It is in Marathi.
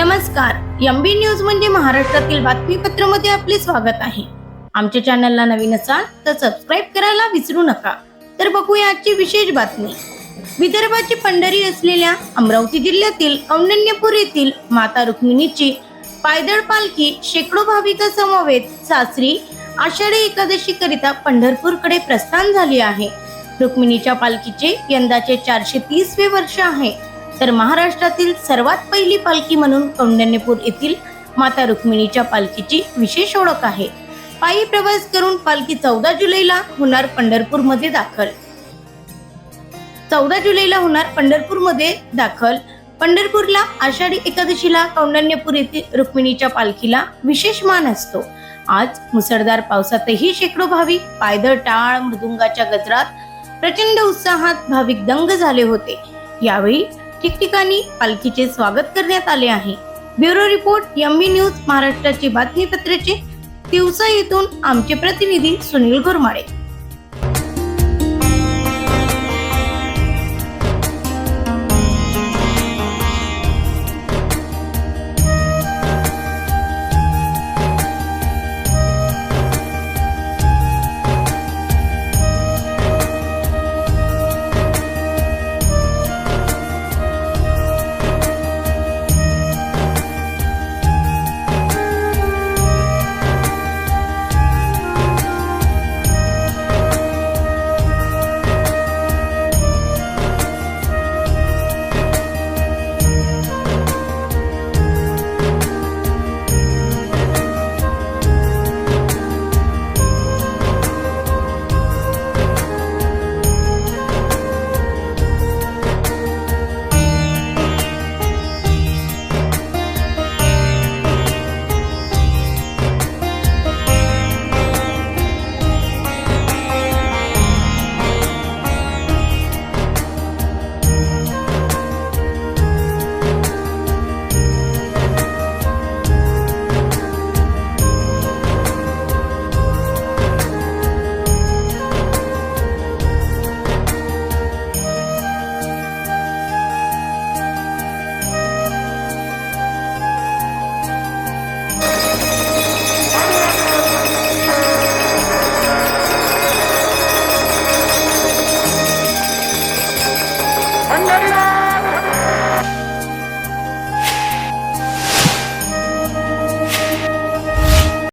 नमस्कार. एम बी न्यूज म्हणजे महाराष्ट्रातील बातमीपत्रमध्ये आपले स्वागत आहे. आमच्या चॅनलला नवीन असाल तर सबस्क्राईब करायला विसरू नका. तर बघूया आजची विशेष बातमी. विदर्भाची पंढरी असलेल्या अमरावती जिल्ह्यातील औनन्यपूर येथील माता रुक्मिणीची पायदळ पालखी शेकडो भाविकांसमवेत सासरी आषाढी एकादशी करिता पंढरपूरकडे प्रस्थान झाली आहे. रुक्मिणीच्या पालखीचे यंदाचे चारशे तीसवे वर्ष आहे. तर महाराष्ट्रातील सर्वात पहिली पालखी म्हणून कौंडण्यपूर येथील माता रुक्मिणीच्या पालखीची विशेष ओळख आहे. पायी प्रवास करून पालखी चौदा जुलैला होणार पंढरपूरमध्ये दाखल. चौदा जुलैला होणार पंढरपूरमध्ये दाखल. पंढरपूरला आषाढी एकादशीला कौंडण्यपूर येथील रुक्मिणीच्या पालखीला विशेष मान असतो. आज मुसळधार पावसातही शेकडो भाविक पायदळ टाळ मृदुंगाच्या गजरात प्रचंड उत्साहात भाविक दंग झाले होते. यावेळी ठिकठिकाणी पालखीचे स्वागत करण्यात आले आहे. ब्युरो रिपोर्ट एमबी न्यूज महाराष्ट्राची बातमीपत्राचे दिवसा येथून आमचे प्रतिनिधी सुनील घोरमाळे